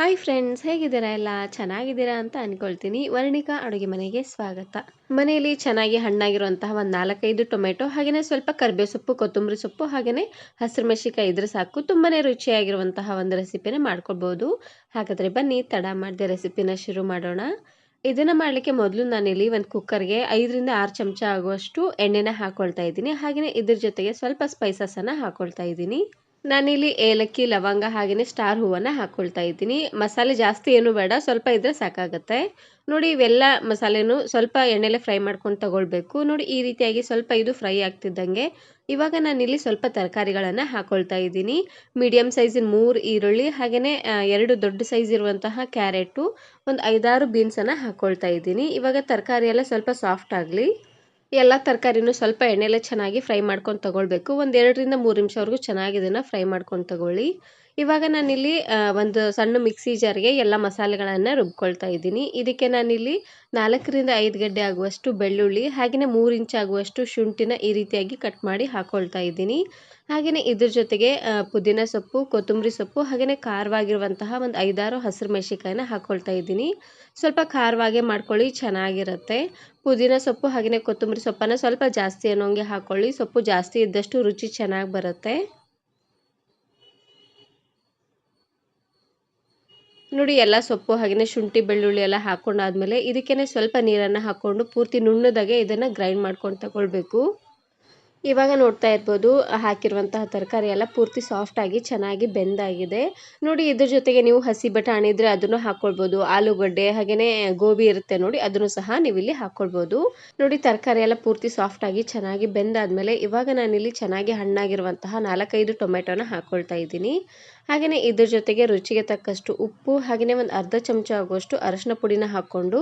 Hi friends ಹೇಗಿದ್ದೀರಾ ಎಲ್ಲ? ಚೆನ್ನಾಗಿದ್ದೀರಾ ಅಂತ ಅನ್ಕೊಳ್ತೀನಿ. ವರ್ಣಿಕಾ ಅಡುಗೆ ಮನೆಗೆ ಸ್ವಾಗತ. ಮನೆಯಲ್ಲಿ ಚೆನ್ನಾಗಿ ಹಣ್ಣಾಗಿರುವಂತಹ ಒಂದು ನಾಲ್ಕೈದು ಟೊಮೆಟೊ ಹಾಗೆಯೇ ಸ್ವಲ್ಪ ಕರ್ಬೇ ಸೊಪ್ಪು, ಕೊತ್ತಂಬರಿ ಸೊಪ್ಪು ಹಾಗೆಯೇ ಹಸಿರು ಮೆಣಸಿಕಾಯಿ ಇದ್ರೆ ಸಾಕು. ತುಂಬಾ ರುಚಿಯಾಗಿರುವಂತಹ ಒಂದು ರೆಸಿಪಿನ ಮಾಡ್ಕೊಳ್ಬೋದು. ಹಾಗಾದರೆ ಬನ್ನಿ, ತಡ ಮಾಡಿದೆ ರೆಸಿಪಿನ ಶುರು ಮಾಡೋಣ. ಇದನ್ನು ಮಾಡಲಿಕ್ಕೆ ಮೊದಲು ನಾನಿಲ್ಲಿ ಒಂದು ಕುಕ್ಕರ್ಗೆ ಐದರಿಂದ ಆರು ಚಮಚ ಆಗುವಷ್ಟು ಎಣ್ಣೆನ ಹಾಕ್ಕೊಳ್ತಾ ಇದ್ದೀನಿ. ಹಾಗೆಯೇ ಇದ್ರ ಜೊತೆಗೆ ಸ್ವಲ್ಪ ಸ್ಪೈಸಸನ್ನು ಹಾಕ್ಕೊಳ್ತಾ ಇದ್ದೀನಿ. ನಾನಿಲ್ಲಿ ಏಲಕ್ಕಿ, ಲವಂಗ ಹಾಗೆಯೇ ಸ್ಟಾರ್ ಹೂವನ್ನು ಹಾಕ್ಕೊಳ್ತಾ ಇದ್ದೀನಿ. ಮಸಾಲೆ ಜಾಸ್ತಿ ಏನು ಬೇಡ, ಸ್ವಲ್ಪ ಇದ್ರೆ ಸಾಕಾಗುತ್ತೆ. ನೋಡಿ, ಇವೆಲ್ಲ ಮಸಾಲೆನು ಸ್ವಲ್ಪ ಎಣ್ಣೆಲೆ ಫ್ರೈ ಮಾಡ್ಕೊಂಡು ತಗೊಳ್ಬೇಕು. ನೋಡಿ, ಈ ರೀತಿಯಾಗಿ ಸ್ವಲ್ಪ ಇದು ಫ್ರೈ ಆಗ್ತಿದ್ದಂಗೆ ಇವಾಗ ನಾನಿಲ್ಲಿ ಸ್ವಲ್ಪ ತರಕಾರಿಗಳನ್ನು ಹಾಕ್ಕೊಳ್ತಾ ಇದ್ದೀನಿ. ಮೀಡಿಯಮ್ ಸೈಜಿನ ಮೂರು ಈರುಳ್ಳಿ ಹಾಗೆಯೇ ಎರಡು ದೊಡ್ಡ ಸೈಜ್ ಇರುವಂತಹ ಕ್ಯಾರೆಟು, ಒಂದು ಐದಾರು ಬೀನ್ಸನ್ನು ಹಾಕ್ಕೊಳ್ತಾ ಇದ್ದೀನಿ. ಇವಾಗ ತರಕಾರಿ ಎಲ್ಲ ಸ್ವಲ್ಪ ಸಾಫ್ಟ್ ಆಗಲಿ. ಎಲ್ಲ ತರಕಾರಿನೂ ಸ್ವಲ್ಪ ಎಣ್ಣೆಲೇ ಚೆನ್ನಾಗಿ ಫ್ರೈ ಮಾಡ್ಕೊಂಡು ತಗೊಳ್ಬೇಕು. ಒಂದು ಎರಡರಿಂದ ಮೂರು ನಿಮಿಷವರೆಗೂ ಚೆನ್ನಾಗಿ ಇದನ್ನು ಫ್ರೈ ಮಾಡ್ಕೊಂಡು ತಗೊಳ್ಳಿ. ಇವಾಗ ನಾನಿಲ್ಲಿ ಒಂದು ಸಣ್ಣ ಮಿಕ್ಸಿ ಜಾರ್ಗೆ ಎಲ್ಲ ಮಸಾಲೆಗಳನ್ನು ರುಬ್ಕೊಳ್ತಾ ಇದ್ದೀನಿ. ಇದಕ್ಕೆ ನಾನಿಲ್ಲಿ ನಾಲ್ಕರಿಂದ ಐದು ಗಡ್ಡೆ ಆಗುವಷ್ಟು ಬೆಳ್ಳುಳ್ಳಿ ಹಾಗೆಯೇ ಮೂರು ಇಂಚ್ ಆಗುವಷ್ಟು ಶುಂಠಿನ ಈ ರೀತಿಯಾಗಿ ಕಟ್ ಮಾಡಿ ಹಾಕ್ಕೊಳ್ತಾ ಇದ್ದೀನಿ. ಹಾಗೆಯೇ ಇದ್ರ ಜೊತೆಗೆ ಪುದೀನ ಸೊಪ್ಪು, ಕೊತ್ತಂಬರಿ ಸೊಪ್ಪು ಹಾಗೆಯೇ ಖಾರವಾಗಿರುವಂತಹ ಒಂದು ಐದಾರು ಹಸಿರು ಮೆಣಸಿಕಾಯಿನ ಹಾಕ್ಕೊಳ್ತಾ ಇದ್ದೀನಿ. ಸ್ವಲ್ಪ ಖಾರವಾಗೇ ಮಾಡ್ಕೊಳ್ಳಿ, ಚೆನ್ನಾಗಿರುತ್ತೆ. ಪುದೀನ ಸೊಪ್ಪು ಹಾಗೆಯೇ ಕೊತ್ತಂಬರಿ ಸೊಪ್ಪನ್ನು ಸ್ವಲ್ಪ ಜಾಸ್ತಿ ಅನ್ನೋಂಗೆ ಹಾಕ್ಕೊಳ್ಳಿ ಸೊಪ್ಪು ಜಾಸ್ತಿ ಇದ್ದಷ್ಟು ರುಚಿ ಚೆನ್ನಾಗಿ ಬರುತ್ತೆ. ನೋಡಿ, ಎಲ್ಲ ಸೊಪ್ಪು ಹಾಗೆಯೇ ಶುಂಠಿ, ಬೆಳ್ಳುಳ್ಳಿ ಎಲ್ಲ ಹಾಕೊಂಡಾದ್ಮೇಲೆ ಇದಕ್ಕೇ ಸ್ವಲ್ಪ ನೀರನ್ನು ಹಾಕ್ಕೊಂಡು ಪೂರ್ತಿ ನುಣ್ಣದಾಗೆ ಇದನ್ನು ಗ್ರೈಂಡ್ ಮಾಡ್ಕೊಂಡು ತಗೊಳ್ಬೇಕು. ಇವಾಗ ನೋಡ್ತಾ ಇರ್ಬೋದು, ಹಾಕಿರುವಂತಹ ತರಕಾರಿ ಎಲ್ಲ ಪೂರ್ತಿ ಸಾಫ್ಟಾಗಿ ಚೆನ್ನಾಗಿ ಬೆಂದಾಗಿದೆ. ನೋಡಿ, ಇದ್ರ ಜೊತೆಗೆ ನೀವು ಹಸಿ ಬಟಾಣಿ ಇದ್ರೆ ಅದನ್ನು ಹಾಕ್ಕೊಳ್ಬೋದು ಆಲೂಗಡ್ಡೆ ಹಾಗೆಯೇ ಗೋಬಿ ಇರುತ್ತೆ ನೋಡಿ, ಅದನ್ನು ಸಹ ನೀವು ಇಲ್ಲಿ ಹಾಕ್ಕೊಳ್ಬೋದು ನೋಡಿ, ತರಕಾರಿ ಎಲ್ಲ ಪೂರ್ತಿ ಸಾಫ್ಟಾಗಿ ಚೆನ್ನಾಗಿ ಬೆಂದಾದ್ಮೇಲೆ ಇವಾಗ ನಾನಿಲ್ಲಿ ಚೆನ್ನಾಗಿ ಹಣ್ಣಾಗಿರುವಂತಹ ನಾಲ್ಕೈದು ಟೊಮೆಟೊನ ಹಾಕ್ಕೊಳ್ತಾ ಇದ್ದೀನಿ. ಹಾಗೆಯೇ ಇದ್ರ ಜೊತೆಗೆ ರುಚಿಗೆ ತಕ್ಕಷ್ಟು ಉಪ್ಪು ಹಾಗೆಯೇ ಒಂದು ಅರ್ಧ ಚಮಚ ಆಗುವಷ್ಟು ಅರಶಿನ ಪುಡಿನ ಹಾಕ್ಕೊಂಡು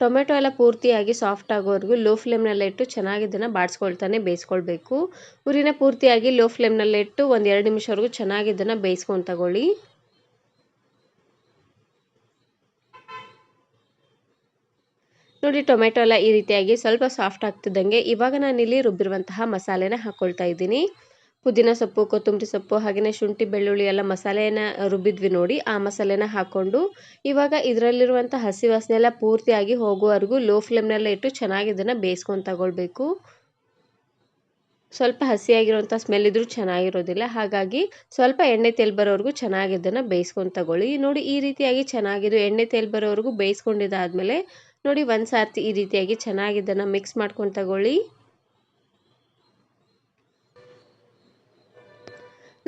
ಟೊಮೆಟೊ ಎಲ್ಲ ಪೂರ್ತಿಯಾಗಿ ಸಾಫ್ಟ್ ಆಗೋವರೆಗೂ ಲೋ ಫ್ಲೇಮ್ನಲ್ಲೇ ಇಟ್ಟು ಚೆನ್ನಾಗಿ ಇದನ್ನು ಬಾಡಿಸ್ಕೊಳ್ತಾನೆ, ಬೇಯಿಸ್ಕೊಳ್ಬೇಕು. ಉರಿನ ಪೂರ್ತಿಯಾಗಿ ಲೋ ಫ್ಲೇಮ್ನಲ್ಲೇ ಇಟ್ಟು ಒಂದು ಎರಡು ನಿಮಿಷವರೆಗೂ ಚೆನ್ನಾಗಿ ಇದನ್ನು ಬೇಯಿಸ್ಕೊಂಡು ತಗೊಳ್ಳಿ. ನೋಡಿ, ಟೊಮೆಟೊ ಎಲ್ಲ ಈ ರೀತಿಯಾಗಿ ಸ್ವಲ್ಪ ಸಾಫ್ಟ್ ಆಗ್ತಿದ್ದಂಗೆ ಇವಾಗ ನಾನಿಲ್ಲಿ ರುಬ್ಬಿರುವಂತಹ ಮಸಾಲೆನ ಹಾಕ್ಕೊಳ್ತಾ ಇದ್ದೀನಿ. ಪುದೀನ ಸೊಪ್ಪು, ಕೊತ್ತಂಬರಿ ಸೊಪ್ಪು ಹಾಗೆಯೇ ಶುಂಠಿ, ಬೆಳ್ಳುಳ್ಳಿ ಎಲ್ಲ ಮಸಾಲೆನ ರುಬ್ಬಿದ್ವಿ ನೋಡಿ. ಆ ಮಸಾಲೆನ ಹಾಕ್ಕೊಂಡು ಇವಾಗ ಇದರಲ್ಲಿರುವಂಥ ಹಸಿ ವಾಸನೆ ಎಲ್ಲ ಪೂರ್ತಿಯಾಗಿ ಹೋಗುವವರೆಗೂ ಲೋ ಫ್ಲೇಮ್ನಲ್ಲೇ ಇಟ್ಟು ಚೆನ್ನಾಗಿ ಇದನ್ನು ಬೇಯಿಸ್ಕೊಂಡು ತಗೊಳ್ಬೇಕು. ಸ್ವಲ್ಪ ಹಸಿಯಾಗಿರುವಂಥ ಸ್ಮೆಲ್ ಇದ್ರೂ ಚೆನ್ನಾಗಿರೋದಿಲ್ಲ. ಹಾಗಾಗಿ ಸ್ವಲ್ಪ ಎಣ್ಣೆ ತೆಲ್ ಬರೋವರೆಗೂ ಚೆನ್ನಾಗಿ ಇದನ್ನು ಬೇಯಿಸ್ಕೊಂಡು ತಗೊಳ್ಳಿ. ನೋಡಿ ಈ ರೀತಿಯಾಗಿ ಚೆನ್ನಾಗಿದ್ದು ಎಣ್ಣೆ ತೆಲ್ ಬರೋವರೆಗೂ ಬೇಯಿಸ್ಕೊಂಡಿದ್ದಾದಮೇಲೆ ನೋಡಿ ಒಂದು ಸಾರ್ತಿ ಈ ರೀತಿಯಾಗಿ ಚೆನ್ನಾಗಿ ಇದನ್ನು ಮಿಕ್ಸ್ ಮಾಡ್ಕೊಂಡು ತಗೊಳ್ಳಿ.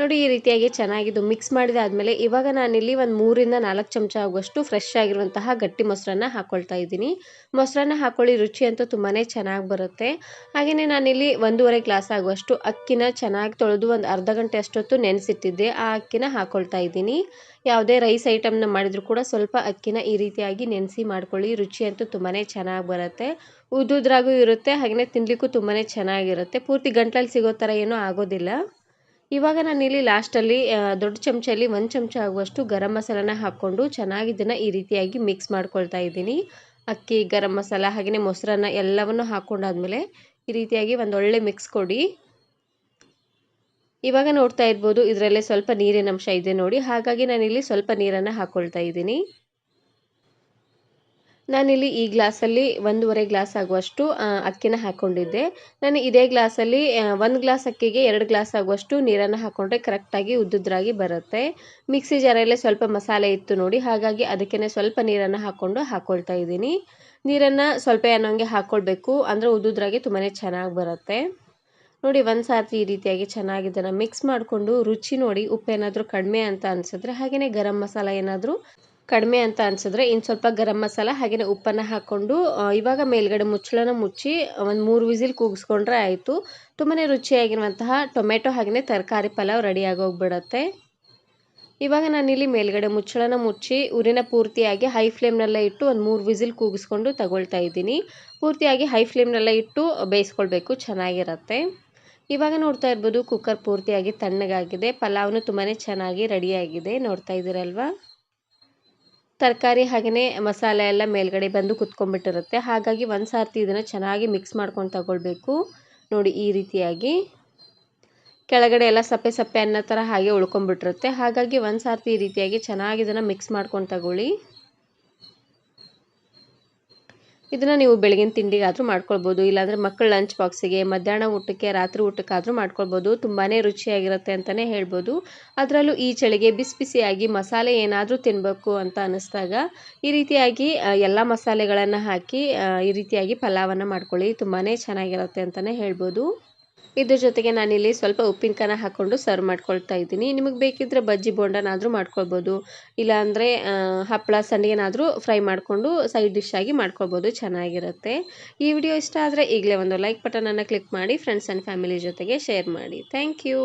ನೋಡಿ, ಈ ರೀತಿಯಾಗಿ ಚೆನ್ನಾಗಿದ್ದು ಮಿಕ್ಸ್ ಮಾಡಿದಾದ್ಮೇಲೆ ಇವಾಗ ನಾನಿಲ್ಲಿ ಒಂದು ಮೂರಿಂದ ನಾಲ್ಕು ಚಮಚ ಆಗುವಷ್ಟು ಫ್ರೆಶ್ ಆಗಿರುವಂತಹ ಗಟ್ಟಿ ಮೊಸರನ್ನ ಹಾಕ್ಕೊಳ್ತಾ ಇದ್ದೀನಿ. ಮೊಸರನ್ನ ಹಾಕ್ಕೊಳ್ಳಿ ರುಚಿ ಅಂತೂ ತುಂಬಾ ಚೆನ್ನಾಗಿ ಬರುತ್ತೆ. ಹಾಗೆಯೇ ನಾನಿಲ್ಲಿ ಒಂದೂವರೆ ಗ್ಲಾಸ್ ಆಗುವಷ್ಟು ಅಕ್ಕಿನ ಚೆನ್ನಾಗಿ ತೊಳೆದು ಒಂದು ಅರ್ಧ ಗಂಟೆ ಅಷ್ಟೊತ್ತು ನೆನೆಸಿಟ್ಟಿದ್ದೆ, ಆ ಅಕ್ಕಿನ ಹಾಕ್ಕೊಳ್ತಾ ಇದ್ದೀನಿ. ಯಾವುದೇ ರೈಸ್ ಐಟಮ್ನ ಮಾಡಿದರೂ ಕೂಡ ಸ್ವಲ್ಪ ಅಕ್ಕಿನ ಈ ರೀತಿಯಾಗಿ ನೆನೆಸಿ ಮಾಡ್ಕೊಳ್ಳಿ, ರುಚಿ ಅಂತೂ ತುಂಬಾ ಚೆನ್ನಾಗಿ ಬರುತ್ತೆ. ಉದ್ದುದ್ರಾಗೂ ಇರುತ್ತೆ ಹಾಗೆಯೇ ತಿನ್ನಲಿಕ್ಕೂ ತುಂಬಾ ಚೆನ್ನಾಗಿರುತ್ತೆ. ಪೂರ್ತಿ ಗಂಟ್ಲಲ್ಲಿ ಸಿಗೋ ಥರ ಏನೂ ಆಗೋದಿಲ್ಲ. ಇವಾಗ ನಾನಿಲ್ಲಿ ಲಾಸ್ಟಲ್ಲಿ ದೊಡ್ಡ ಚಮಚಲ್ಲಿ ಒಂದು ಚಮಚ ಆಗುವಷ್ಟು ಗರಂ ಮಸಾಲಾನ ಹಾಕ್ಕೊಂಡು ಚೆನ್ನಾಗಿ ಇದನ್ನು ಈ ರೀತಿಯಾಗಿ ಮಿಕ್ಸ್ ಮಾಡ್ಕೊಳ್ತಾ ಇದ್ದೀನಿ. ಅಕ್ಕಿ, ಗರಂ ಮಸಾಲ ಹಾಗೆಯೇ ಮೊಸರನ್ನ ಎಲ್ಲವನ್ನು ಹಾಕ್ಕೊಂಡಾದ್ಮೇಲೆ ಈ ರೀತಿಯಾಗಿ ಒಂದೊಳ್ಳೆ ಮಿಕ್ಸ್ ಕೊಡಿ. ಇವಾಗ ನೋಡ್ತಾ ಇರ್ಬೋದು ಇದರಲ್ಲೇ ಸ್ವಲ್ಪ ನೀರಿನ ಅಂಶ ಇದೆ ನೋಡಿ. ಹಾಗಾಗಿ ನಾನಿಲ್ಲಿ ಸ್ವಲ್ಪ ನೀರನ್ನು ಹಾಕ್ಕೊಳ್ತಾ ಇದ್ದೀನಿ. ನಾನಿಲ್ಲಿ ಈ ಗ್ಲಾಸಲ್ಲಿ ಒಂದೂವರೆ ಗ್ಲಾಸ್ ಆಗುವಷ್ಟು ಅಕ್ಕಿನ ಹಾಕ್ಕೊಂಡಿದ್ದೆ ನಾನು ಇದೇ ಗ್ಲಾಸಲ್ಲಿ ಒಂದು ಗ್ಲಾಸ್ ಅಕ್ಕಿಗೆ ಎರಡು ಗ್ಲಾಸ್ ಆಗುವಷ್ಟು ನೀರನ್ನು ಹಾಕ್ಕೊಂಡ್ರೆ ಕರೆಕ್ಟಾಗಿ ಉದ್ದುದ್ರಾಗಿ ಬರುತ್ತೆ. ಮಿಕ್ಸಿ ಜಾರಲ್ಲೇ ಸ್ವಲ್ಪ ಮಸಾಲೆ ಇತ್ತು ನೋಡಿ, ಹಾಗಾಗಿ ಅದಕ್ಕೇ ಸ್ವಲ್ಪ ನೀರನ್ನು ಹಾಕ್ಕೊಂಡು ಹಾಕ್ಕೊಳ್ತಾ ಇದ್ದೀನಿ. ನೀರನ್ನು ಸ್ವಲ್ಪ ಅನ್ನೋಂಗೆ ಹಾಕ್ಕೊಳ್ಬೇಕು ಅಂದರೆ ಉದ್ದುದ್ರಾಗಿ ತುಂಬಾ ಚೆನ್ನಾಗಿ ಬರುತ್ತೆ. ನೋಡಿ, ಒಂದು ಸಾರ್ತಿ ಈ ರೀತಿಯಾಗಿ ಚೆನ್ನಾಗಿ ಇದನ್ನು ಮಿಕ್ಸ್ ಮಾಡಿಕೊಂಡು, ರುಚಿ ನೋಡಿ ಉಪ್ಪು ಏನಾದರೂ ಕಡಿಮೆ ಅಂತ ಅನಿಸಿದ್ರೆ ಹಾಗೆಯೇ ಗರಂ ಮಸಾಲ ಏನಾದರೂ ಕಡಿಮೆ ಅಂತ ಅನಿಸಿದ್ರೆ ಇನ್ನು ಸ್ವಲ್ಪ ಗರಂ ಮಸಾಲ ಹಾಗೆಯೇ ಉಪ್ಪನ್ನು ಹಾಕ್ಕೊಂಡು ಇವಾಗ ಮೇಲ್ಗಡೆ ಮುಚ್ಚಳನ ಮುಚ್ಚಿ, ಒಂದು ಮೂರು ವಿಸಿಲ್ ಕೂಗಿಸ್ಕೊಂಡ್ರೆ ಆಯಿತು. ತುಂಬಾ ರುಚಿಯಾಗಿರುವಂತಹ ಟೊಮೆಟೊ ಹಾಗೆಯೇ ತರಕಾರಿ ಪಲಾವ್ ರೆಡಿ ಆಗೋಗ್ಬಿಡತ್ತೆ. ಇವಾಗ ನಾನಿಲ್ಲಿ ಮೇಲ್ಗಡೆ ಮುಚ್ಚಳನ ಮುಚ್ಚಿ, ಉರಿನ ಪೂರ್ತಿಯಾಗಿ ಹೈ ಫ್ಲೇಮ್ನೆಲ್ಲ ಇಟ್ಟು ಒಂದು ಮೂರು ವಿಸಿಲ್ ಕೂಗಿಸ್ಕೊಂಡು ತಗೊಳ್ತಾ ಇದ್ದೀನಿ. ಪೂರ್ತಿಯಾಗಿ ಹೈ ಫ್ಲೇಮ್ನೆಲ್ಲ ಇಟ್ಟು ಬೇಯಿಸ್ಕೊಳ್ಬೇಕು, ಚೆನ್ನಾಗಿರತ್ತೆ. ಇವಾಗ ನೋಡ್ತಾ ಇರ್ಬೋದು ಕುಕ್ಕರ್ ಪೂರ್ತಿಯಾಗಿ ತಣ್ಣಗಾಗಿದೆ. ಪಲಾವ್ನು ತುಂಬಾ ಚೆನ್ನಾಗಿ ರೆಡಿಯಾಗಿದೆ ನೋಡ್ತಾ ಇದ್ದೀರಲ್ವಾ? ತರಕಾರಿ ಹಾಗೆಯೇ ಮಸಾಲೆ ಎಲ್ಲ ಮೇಲ್ಗಡೆ ಬಂದು ಕುತ್ಕೊಂಡ್ಬಿಟ್ಟಿರುತ್ತೆ. ಹಾಗಾಗಿ ಒಂದು ಸಾರ್ತಿ ಇದನ್ನು ಚೆನ್ನಾಗಿ ಮಿಕ್ಸ್ ಮಾಡ್ಕೊಂಡು ತಗೊಳ್ಬೇಕು. ನೋಡಿ ಈ ರೀತಿಯಾಗಿ. ಕೆಳಗಡೆ ಎಲ್ಲ ಸಪ್ಪೆ ಸಪ್ಪೆ ಅನ್ನೋ ಥರ ಹಾಗೆ ಉಳ್ಕೊಂಡ್ಬಿಟ್ಟಿರುತ್ತೆ. ಹಾಗಾಗಿ ಒಂದು ಸಾರ್ತಿ ಈ ರೀತಿಯಾಗಿ ಚೆನ್ನಾಗಿ ಇದನ್ನು ಮಿಕ್ಸ್ ಮಾಡ್ಕೊಂಡು ತಗೊಳ್ಳಿ. ಇದನ್ನು ನೀವು ಬೆಳಗಿನ ತಿಂಡಿಗಾದರೂ ಮಾಡ್ಕೊಳ್ಬೋದು. ಇಲ್ಲಾಂದರೆ ಮಕ್ಕಳ ಲಂಚ್ ಬಾಕ್ಸಿಗೆ ಮಧ್ಯಾಹ್ನ ಊಟಕ್ಕೆ, ರಾತ್ರಿ ಊಟಕ್ಕಾದರೂ ಮಾಡ್ಕೊಳ್ಬೋದು. ತುಂಬಾ ರುಚಿಯಾಗಿರುತ್ತೆ ಅಂತಲೇ ಹೇಳ್ಬೋದು. ಅದರಲ್ಲೂ ಈ ಚಳಿಗೆ ಬಿಸಿ ಬಿಸಿಯಾಗಿ ಮಸಾಲೆ ಏನಾದರೂ ತಿನ್ನಬೇಕು ಅಂತ ಅನ್ನಿಸ್ದಾಗ ಈ ರೀತಿಯಾಗಿ ಎಲ್ಲ ಮಸಾಲೆಗಳನ್ನು ಹಾಕಿ ಈ ರೀತಿಯಾಗಿ ಪಲಾವನ್ನು ಮಾಡ್ಕೊಳ್ಳಿ. ತುಂಬಾ ಚೆನ್ನಾಗಿರುತ್ತೆ ಅಂತಲೇ ಹೇಳ್ಬೋದು. ಇದ್ರ ಜೊತೆಗೆ ನಾನಿಲ್ಲಿ ಸ್ವಲ್ಪ ಉಪ್ಪಿನಕಾಯಿ ಹಾಕ್ಕೊಂಡು ಸರ್ವ್ ಮಾಡ್ಕೊಳ್ತಾ ಇದ್ದೀನಿ. ನಿಮಗೆ ಬೇಕಿದ್ದರೆ ಬಜ್ಜಿ ಬೋಂಡನಾದರೂ ಮಾಡ್ಕೊಳ್ಬೋದು. ಇಲ್ಲಾಂದರೆ ಹಪ್ಪಳ ಸಂಡಿಗೆನಾದರೂ ಫ್ರೈ ಮಾಡಿಕೊಂಡು ಸೈಡ್ ಡಿಶ್ ಆಗಿ ಮಾಡ್ಕೊಳ್ಬೋದು. ಚೆನ್ನಾಗಿರುತ್ತೆ. ಈ ವಿಡಿಯೋ ಇಷ್ಟ ಆದರೆ ಈಗಲೇ ಒಂದು ಲೈಕ್ ಬಟನನ್ನು ಕ್ಲಿಕ್ ಮಾಡಿ ಫ್ರೆಂಡ್ಸ್ ಆ್ಯಂಡ್ ಫ್ಯಾಮಿಲಿ ಜೊತೆಗೆ ಶೇರ್ ಮಾಡಿ. Thank you